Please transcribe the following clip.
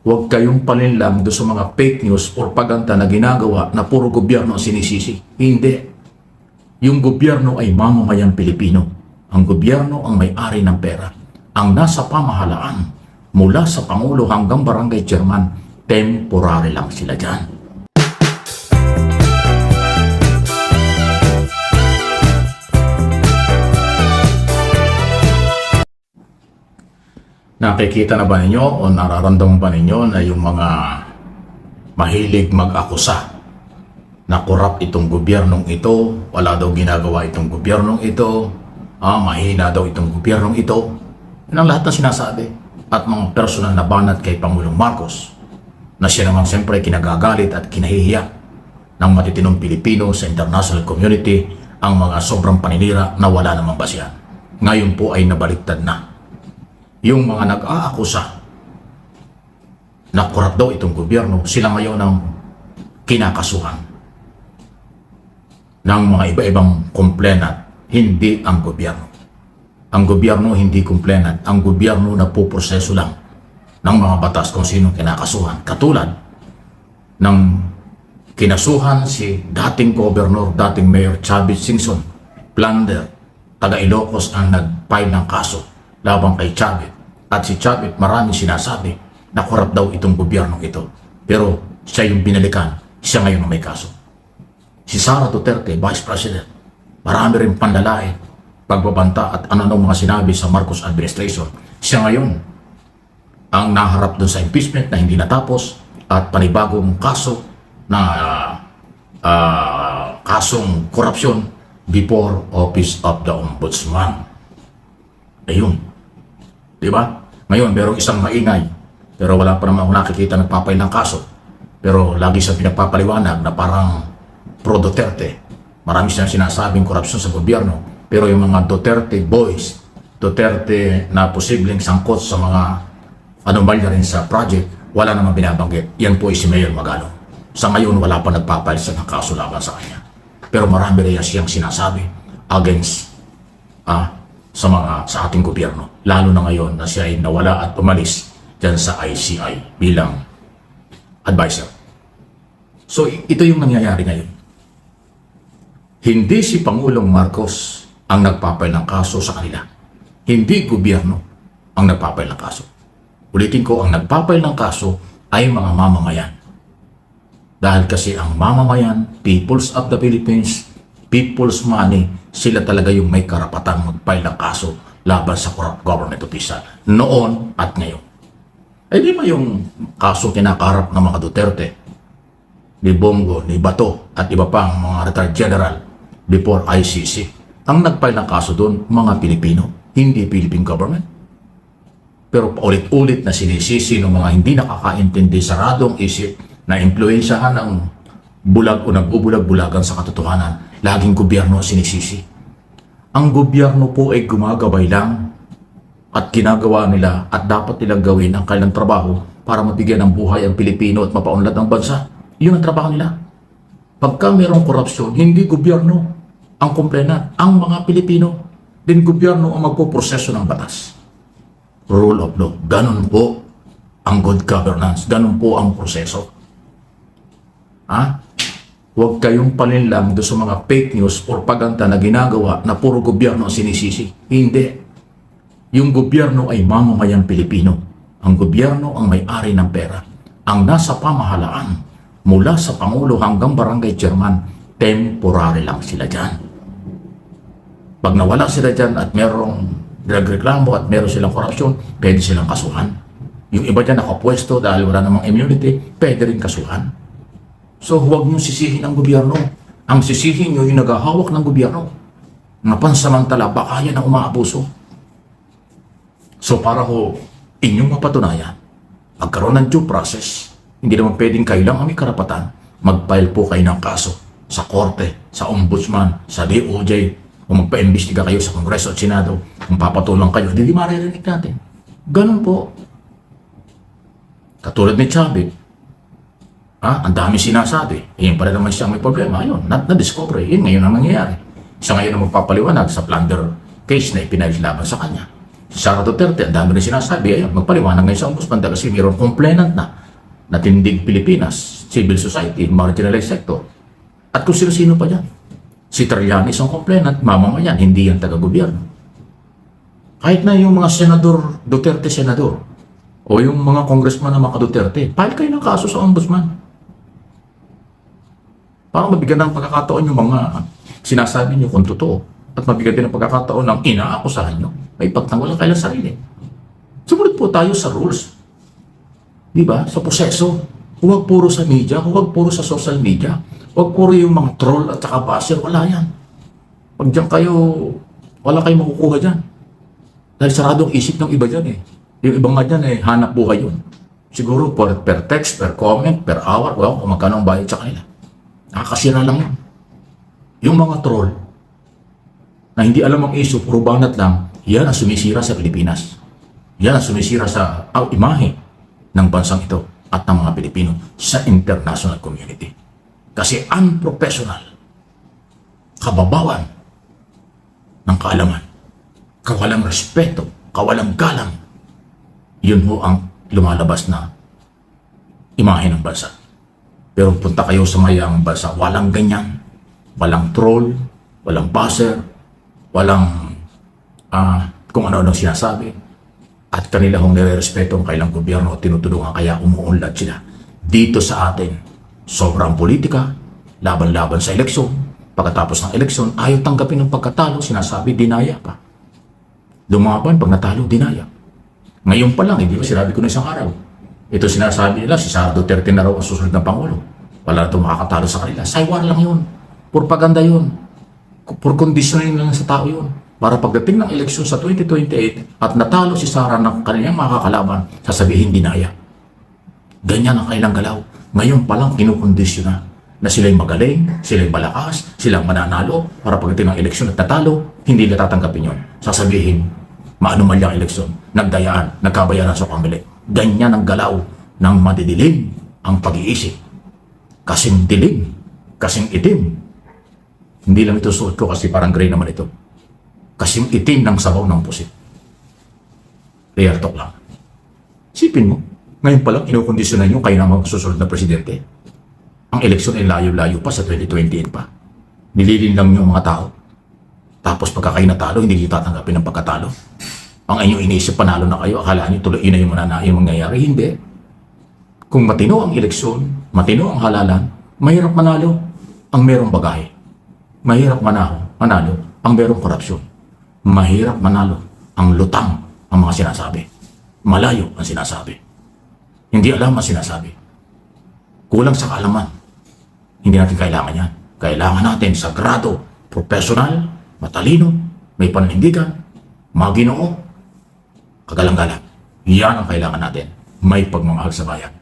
Huwag kayong palinlang do sa mga fake news or paganta na ginagawa na puro gobyerno ang sinisisi. Hindi. Yung gobyerno ay mamamayang Pilipino. Ang gobyerno ang may-ari ng pera. Ang nasa pamahalaan, mula sa Pangulo hanggang Barangay Chairman, temporary lang sila dyan. Nakikita na ba ninyo o nararamdaman ba ninyo na yung mga mahilig mag-akusa na korap itong gobyernong ito, wala daw ginagawa itong gobyernong ito, ah, mahina daw itong gobyernong ito. Yan ang lahat na sinasabi. At mga personal na banat kay Pangulong Marcos na siya naman siyempre kinagagalit at kinahihiya ng matitinong Pilipino sa international community ang mga sobrang paninira na wala namang basihan. Ngayon po ay nabaliktad na yung mga nag-aakusa na korap daw itong gobyerno, sila ngayon ang kinakasuhan ng mga iba-ibang complainant, hindi ang gobyerno. Ang gobyerno hindi complainant, ang gobyerno na puproseso lang ng mga batas kung sino kinakasuhan. Katulad ng kinasuhan si dating gobernador, dating Mayor Chavez Singson, plunder, taga Ilocos ang nag-file ng kaso labang kay Chavez. At si Chavez maraming sinasabi na korap daw itong gobyernong ito. Pero siya yung binalikan, siya ngayon ang may kaso. Si Sara Duterte, Vice President, marami rin panlalait, pagbabanta at ano mga sinabi sa Marcos administration. Siya ngayon ang naharap doon sa impeachment na hindi natapos at panibagong kaso na ah, kasong korupsyon before Office of the Ombudsman. Ayun. Di ba? Ngayon, merong isang maingay, pero wala pa naman ako nakikita nagpapay ng kaso. Pero lagi siya pinagpapaliwanag na parang pro Duterte. Marami siyang sinasabing korupsyon sa gobyerno. Pero yung mga Duterte boys, Duterte na posibleng sangkot sa mga anomalya rin sa project, wala namang binabanggit. Yan po ay si Mayor Magalo. Sa ngayon, wala pa nagpapail sa kaso laban sa kanya. Pero marami rin siyang sinasabi against ah, sa mga sa ating gobyerno. Lalo na ngayon na siya ay nawala at umalis dyan sa ICI bilang advisor. So ito yung nangyayari ngayon. Hindi si Pangulong Marcos ang nagpapail ng kaso sa kanila. Hindi gobyerno ang nagpapail ng kaso. Ulitin ko, ang nagpapail ng kaso ay mga mamamayan. Dahil kasi ang mamamayan, peoples of the Philippines, people's money, sila talaga yung may karapatang mag-file ng kaso laban sa corrupt government official noon at ngayon. Eh di ba yung kaso kinakaharap ng mga Duterte, ni Bongo, ni Bato, at iba pang mga retired general before ICC. Ang nag-file ng kaso doon, mga Pilipino, hindi Philippine government. Pero paulit-ulit na sinisisi ng mga hindi nakakaintindi, saradong isip na impluensyahan ng bulag o nagbubulag-bulagan sa katotohanan, laging gobyerno ang sinisisi. Ang gobyerno po ay gumagabay lang at ginagawa nila at dapat nilang gawin ang kanilang trabaho para mabigyan ng buhay ang Pilipino at mapaunlad ang bansa. Yun ang trabaho nila. Pagka mayroong korupsyon, hindi gobyerno ang komplena, ang mga Pilipino. Din gobyerno ang magpoproseso ng batas. Rule of law. Ganon po ang good governance. Ganon po ang proseso. Ha? Huwag kayong palinlang do sa mga fake news or paganta na ginagawa na puro gobyerno ang sinisisi. Hindi. Yung gobyerno ay mamamayang Pilipino. Ang gobyerno ang may-ari ng pera. Ang nasa pamahalaan, mula sa Pangulo hanggang Barangay Chairman, temporary lang sila dyan. Pag nawala sila dyan at merong nagreklamo at meron silang korupsyon, pwede silang kasuhan. Yung iba dyan nakapwesto dahil wala namang immunity, pwede rin kasuhan. So huwag nyo sisihin ang gobyerno. Ang sisihin nyo yung naghahawak ng gobyerno. Nga pansamantala, baka yan ang umaabuso. So para ho, inyong mapatunayan, magkaroon ng due process, hindi naman pwedeng kayo lang ang karapatan, mag-file po kayo ng kaso sa korte, sa ombudsman, sa DOJ, o magpa-imbestiga kayo sa Kongreso at Senado, kung papatulang kayo, hindi maririnig natin. Ganun po. Katulad ni Chavez, Ah, ang dami sinasabi. Eh, yun pala naman siya may problema. Ayun, na- na-discover. Yun ngayon ang nangyayari. Siya ngayon ang magpapaliwanag sa plunder case na ipinail laban sa kanya. Sara Duterte, ang dami rin sinasabi, ayun, magpaliwanag ngayon sa ombudsman kasi mayroong complainant na na tindig Pilipinas, civil society, marginalized sector. At kung sino-sino pa dyan. Si Trillanes ang complainant, mamamayan, hindi yan taga-gobyerno. Kahit na yung mga senador, Duterte senador, o yung mga congressman na mga Duterte, file kayo ng kaso sa ombudsman. Para mabigyan ng pagkakataon yung mga sinasabi niyo kung totoo. At mabigyan din ng pagkakataon ng inaakusahan niyo na ipagtanggol ang kailang sarili. Sumunod po tayo sa rules. Di ba? Sa proseso. Huwag puro sa media, huwag puro sa social media. Huwag puro yung mga troll at saka basher. Wala yan. Pag diyan kayo, wala kayong makukuha dyan. Dahil saradong isip ng iba dyan eh. Yung ibang nga dyan eh, hanap buhay yun. Siguro per, per text, per comment, per hour, well, kung magkano ang bayad sa kanila. Nakakasira lang yun. Yung mga troll, na hindi alam ang issue, puro banat lang, yan ang sumisira sa Pilipinas. Yan ang sumisira sa ang imahe ng bansang ito at ng mga Pilipino sa international community. Kasi unprofessional, kababawan ng kaalaman, kawalang respeto, kawalang galang, yun ho ang lumalabas na imahe ng bansa. Pero punta kayo sa mayang bansa, walang ganyan. Walang troll, walang buzzer, walang ah, kung ano-ano sinasabi. At kanila hong nire-respeto ang kailang gobyerno at tinutulungan kaya umuunlad sila. Dito sa atin, sobrang politika, laban-laban sa eleksyon. Pagkatapos ng eleksyon, ayaw tanggapin ng pagkatalo, sinasabi, dinaya pa. Lumaban, pag natalo, dinaya. Ngayon pa lang, hindi ba sinabi ko na isang araw. Ito sinasabi nila, si Sara Duterte na raw ang susunod na Pangulo. Wala na makakatalo sa kanila. Saywar lang yun. Purpaganda yun. For conditioning lang sa tao yun. Para pagdating ng eleksyon sa 2028 at natalo si Sara ng kanilang makakalaban, sasabihin dinaya. Ganyan ang kailang galaw. Ngayon pa lang kinukondisyon na na sila'y magaling, sila'y malakas, silang mananalo para pagdating ng eleksyon at natalo, hindi nila tatanggapin yun. Sasabihin, maanumalyang eleksyon, nagdayaan, nagkabayaran sa pamili. Ganyan ang galaw ng madidilim ang pag-iisip. Kasing dilim, kasing itim. Hindi lang ito suot ko kasi parang gray naman ito. Kasing itim ng sabaw ng pusit. Real talk lang. Sipin mo, ngayon pa lang kinukondisyonan nyo kayo na mga na presidente. Ang eleksyon ay layo-layo pa sa 2028 pa. Nililin lang nyo ang mga tao. Tapos pagka kayo natalo, hindi nyo tatanggapin ang pagkatalo. Ang inyong iniisip, panalo na kayo, akala nyo tuloy yun na yung, manana, yung mangyayari. Hindi. Kung matino ang eleksyon, matino ang halalan, mahirap manalo ang merong bagahe. Mahirap manalo, manalo ang merong korupsyon. Mahirap manalo ang lutang ang mga sinasabi. Malayo ang sinasabi. Hindi alam ang sinasabi. Kulang sa kaalaman. Hindi natin kailangan yan. Kailangan natin sagrado, professional, matalino, may pananindigan, maginoo, kagalang-galang. Yan ang kailangan natin. May pagmamahal sa bayan.